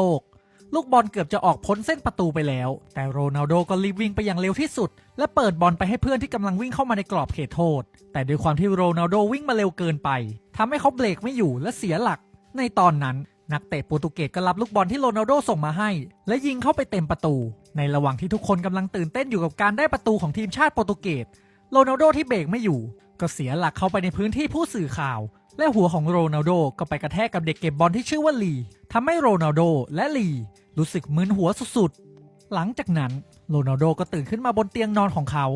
โลกลูกบอลเกือบจะออกพ้นเส้นประตูไปแล้ว แต่โรนัลโดก็รีบวิ่งไปอย่างเร็วที่สุด และเปิดบอลไปให้เพื่อนที่กำลังวิ่งเข้ามาในกรอบเขตโทษ แต่ด้วยความที่โรนัลโดวิ่งมาเร็วเกินไปทำให้เขาเบรกไม่อยู่และเสียหลัก ในตอนนั้น นักเตะโปรตุเกสก็รับลูกบอลที่โรนัลโดส่งมาให้ และยิงเข้าไปเต็มประตู ในระหว่างที่ทุกคนกำลังตื่นเต้นอยู่กับการได้ประตูของทีมชาติโปรตุเกสโรนัลโดที่เบรกไม่อยู่ ก็เสียหลักเข้าไปในพื้นที่ผู้สื่อข่าว และหัวของโรนัลโดก็ไปกระแทกกับเด็กเก็บบอลที่ชื่อว่าลีทำให้โรนัลโดและลีรู้สึกมึนหัวสุดๆ หลังจากนั้นโรนัลโดก็ตื่นขึ้นมาบนเตียงนอนของเขา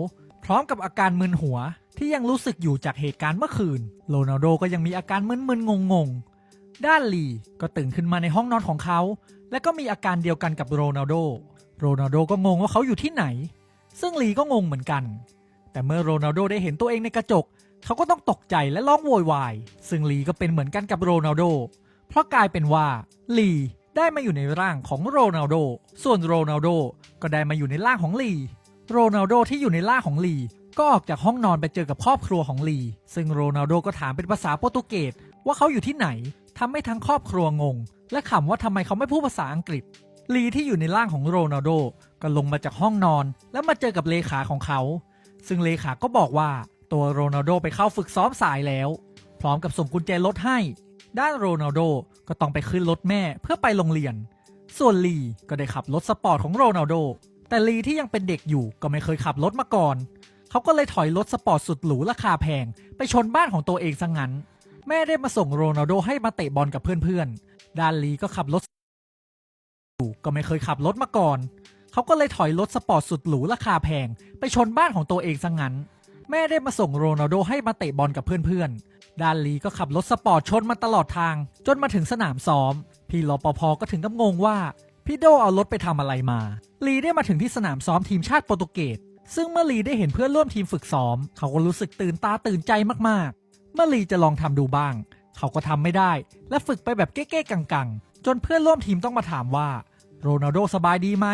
พร้อมกับอาการมึนหัวที่ยังรู้สึกอยู่จากเหตุการณ์เมื่อคืน โรนัลโดก็ยังมีอาการมึนๆงงๆ ด้านลีก็ตื่นขึ้นมาในห้องนอนของเขา และก็มีอาการเดียวกันกับโรนัลโด โรนัลโดก็งงว่าเขาอยู่ที่ไหน ซึ่งลีก็งงเหมือนกัน แต่เมื่อโรนัลโดได้เห็นตัวเองในกระจก เขาก็ต้องตกใจและร้องโวยวาย ซึ่งลีก็เป็นเหมือนกันกับโรนัลโด เพราะกลายเป็นว่าลีได้มาอยู่ในร่างของโรนัลโด ส่วนโรนัลโดก็ได้มาอยู่ในร่างของลีโรนัลโดที่อยู่ในร่างของลีก็ออกจากห้องนอนไปเจอกับครอบครัวของลี ซึ่งโรนัลโดก็ถามเป็นภาษาโปรตุเกสว่าเขาอยู่ที่ไหนทำให้ทั้งครอบครัวงง และขำว่าทำไมเขาไม่พูดภาษาอังกฤษ ลีที่อยู่ในร่างของโรนัลโดก็ลงมาจากห้องนอน แล้วมาเจอกับเลขาของเขา ซึ่งเลขาก็บอกว่าตัวโรนัลโดไปเข้าฝึกซ้อมสายแล้ว พร้อมกับส่งกุญแจรถให้ ด้านโรนัลโดก็ต้องไปขึ้นรถแม่เพื่อไปโรงเรียน ส่วนลีก็ได้ขับรถสปอร์ตของโรนัลโด แต่ลีที่ยังเป็นเด็กอยู่ก็ไม่เคยขับรถมาก่อน เขาก็เลยถอยรถสปอร์ตสุดหรูราคาแพง ไปชนบ้านของตัวเองซะงงั้น แม่ได้มาส่งโรนัลโดให้มาเตะบอลกับเพื่อนๆ ด้านลีก็ขับรถอยู่ก็ไม่เคยขับรถมาก่อน เขาก็เลยถอยรถสปอร์ตสุดหรูราคาแพง ไปชนบ้านของตัวเองซะงงั้น แม่ได้มาส่งโรนัลโดให้มาเตะบอลกับเพื่อนๆด้านลีก็ขับรถสปอร์ตชนมาตลอดทาง จนมาถึงสนามซ้อม พี่รปภก็ถึงกับงงว่า พี่โดเอารถไปทำอะไรมา ลีได้มาถึงที่สนามซ้อมทีมชาติโปรตุเกส ซึ่งเมื่อลีได้เห็นเพื่อนร่วมทีมฝึกซ้อม เขาก็รู้สึกตื่นตาตื่นใจมากๆ เมื่อลีจะลองทำดูบ้าง เขาก็ทำไม่ได้ และฝึกไปแบบเก้ๆกังๆ จนเพื่อนร่วมทีมต้องมาถามว่า โรนัลโดสบายดีไหม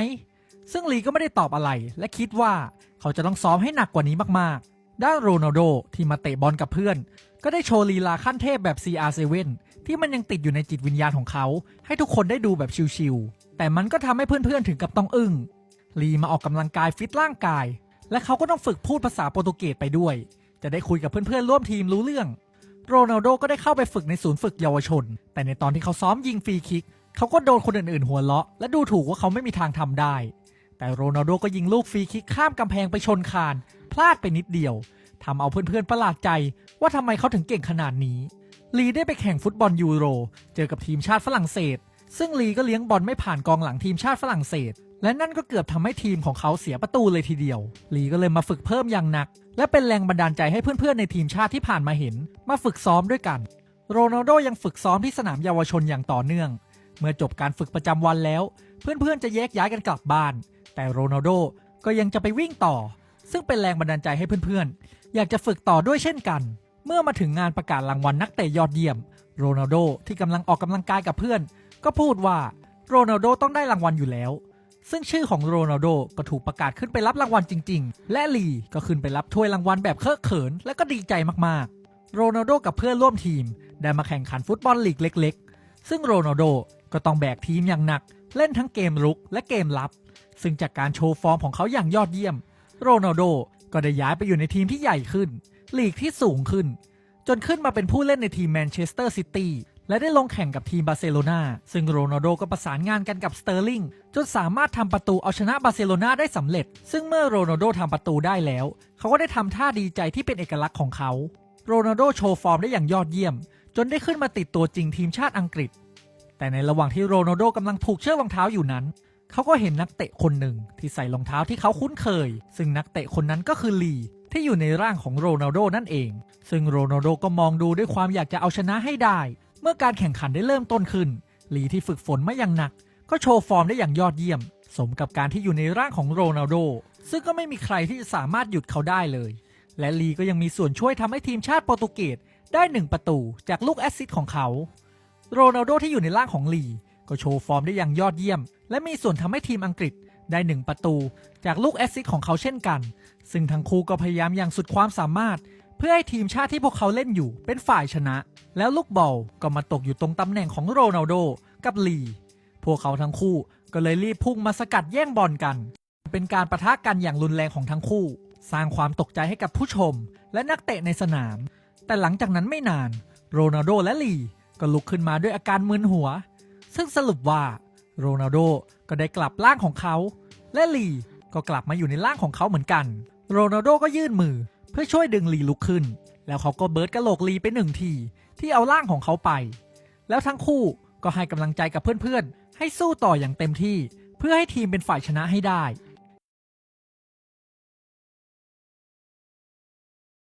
ซึ่งลีก็ไม่ได้ตอบอะไร และคิดว่าเขาจะต้องซ้อมให้หนักกว่านี้มากๆ ด้านโรนัลโดที่มาเตะบอลกับเพื่อน ก็ได้โชว์ลีลาขั้นเทพแบบ CR7 ที่มันยังติดอยู่ในจิตวิญญาณของเขา ให้ทุกคนได้ดูแบบชิลๆ แต่มันก็ทำให้เพื่อนๆถึงกับต้องอึ้ง ลีมาออกกำลังกายฟิตร่างกาย และเขาก็ต้องฝึกพูดภาษาโปรตุเกสไปด้วย จะได้คุยกับเพื่อนๆร่วมทีมรู้เรื่อง โรนัลโดก็ได้เข้าไปฝึกในศูนย์ฝึกเยาวชน แต่ในตอนที่เขาซ้อมยิงฟรีคิก เขาก็โดนคนอื่นๆ หัวเราะและดูถูกว่าเขาไม่มีทางทำได้ แต่โรนัลโดก็ยิงลูกฟรีคิกข้ามกำแพงไปชนคาน พลาดไปนิดเดียวทำเอาเพื่อนๆประหลาดใจว่าทำไมเขาถึงเก่งขนาดนี้ ลีได้ไปแข่งฟุตบอลยูโร เจอกับทีมชาติฝรั่งเศส ซึ่งลีก็เลี้ยงบอลไม่ผ่านกองหลังทีมชาติฝรั่งเศส และนั่นก็เกือบทำให้ทีมของเขาเสียประตูเลยทีเดียว ลีก็เลยมาฝึกเพิ่มอย่างหนัก และเป็นแรงบันดาลใจให้เพื่อนๆในทีมชาติที่ผ่านมาเห็น มาฝึกซ้อมด้วยกัน โรนัลโดยังฝึกซ้อมที่สนามเยาวชนอย่างต่อเนื่อง มื่อจบการฝึกประจำวันแล้ว เพื่อนๆจะแยกย้ายกันกลับบ้าน แต่โรนัลโดก็ยังจะไปวิ่งต่อ ซึ่งเป็นแรงบันดาลใจให้เพื่อนๆ อยากจะฝึกต่อด้วยเช่นกัน เมื่อมาถึงงานประกาศรางวัลนักเตะยอดเยี่ยม โรนัลโดที่กำลังออกกำลังกายกับเพื่อน ก็พูดว่าโรนัลโดต้องได้รางวัลอยู่แล้ว ซึ่งชื่อของโรนัลโดก็ถูกประกาศขึ้นไปรับรางวัลจริง ๆ และลีก็ขึ้นไปรับถ้วยรางวัลแบบเคอะเขิน และก็ดีใจมากๆ โรนัลโดกับเพื่อนร่วมทีม ได้มาแข่งขันฟุตบอลลีกเล็ก ๆ ซึ่งโรนัลโด ก็ต้องแบกทีมอย่างหนัก เล่นทั้งเกมรุกและเกมรับ ซึ่งจากการโชว์ฟอร์มของเขาอย่างยอดเยี่ยม โรนัลโดก็ได้ย้ายไปอยู่ในทีมที่ใหญ่ขึ้น ลีกที่สูงขึ้น จนขึ้นมาเป็นผู้เล่นในทีมแมนเชสเตอร์ซิตี้และได้ลงแข่งกับทีมบาร์เซโลนาซึ่งโรนัลโดก็ประสานงานกันกับสเตอร์ลิงจนสามารถทำประตูเอาชนะบาร์เซโลนาได้สำเร็จ ซึ่งเมื่อโรนัลโดทำประตูได้แล้ว เขาก็ได้ทำท่าดีใจที่เป็นเอกลักษณ์ของเขา โรนัลโดโชว์ฟอร์มได้อย่างยอดเยี่ยม จนได้ขึ้นมาติดตัวจริงทีมชาติอังกฤษ แต่ในระหว่างที่โรนัลโดกำลังผูกเชือกรองเท้าอยู่นั้น เขาก็เห็นนักเตะคนหนึ่งที่ใส่รองเท้าที่เขาคุ้นเคย ซึ่งนักเตะคนนั้นก็คือลีที่อยู่ในร่างของโรนัลโดนั่นเอง ซึ่งโรนัลโดก็มองดูด้วยความอยากจะเอาชนะให้ได้ เมื่อการแข่งขันได้เริ่มต้นขึ้น ลีที่ฝึกฝนมาอย่างหนัก ก็โชว์ฟอร์มได้อย่างยอดเยี่ยม สมกับการที่อยู่ในร่างของโรนัลโด ซึ่งก็ไม่มีใครที่จะสามารถหยุดเขาได้เลย และลีก็ยังมีส่วนช่วยทำให้ทีมชาติโปรตุเกสได้หนึ่งประตู จากลูกแอสซิสของเขา โรนัลโดที่อยู่ในร่างของลี ก็โชว์ฟอร์มได้อย่างยอดเยี่ยม และมีส่วนทำให้ทีมอังกฤษได้หนึ่งประตู จากลูกแอสซิสของเขาเช่นกัน ซึ่งทั้งคู่ก็พยายามอย่างสุดความสามารถ เพื่อให้ทีมชาติที่พวกเขาเล่นอยู่เป็นฝ่ายชนะ แล้วลูกบอลก็มาตกอยู่ตรงตำแหน่งของโรนัลโดกับลี พวกเขาทั้งคู่ก็เลยรีบพุ่งมาสกัดแย่งบอลกัน เป็นการประทะกันอย่างรุนแรงของทั้งคู่ สร้างความตกใจให้กับผู้ชม และนักเตะในสนาม แต่หลังจากนั้นไม่นาน โรนัลโดและลี ก็ลุกขึ้นมาด้วยอาการมึนหัว ซึ่งสรุปว่าโรนัลโดก็ได้กลับร่างของเขา และลีก็กลับมาอยู่ในร่างของเขาเหมือนกัน โรนัลโดก็ยื่นมือเพื่อช่วยดึงลีลุกขึ้น แล้วเขาก็เบิร์ดกระโหลกลีไปหนึ่งทีที่เอาร่างของเขาไป แล้วทั้งคู่ก็ให้กำลังใจกับเพื่อนๆ ให้สู้ต่ออย่างเต็มที่ เพื่อให้ทีมเป็นฝ่ายชนะให้ได้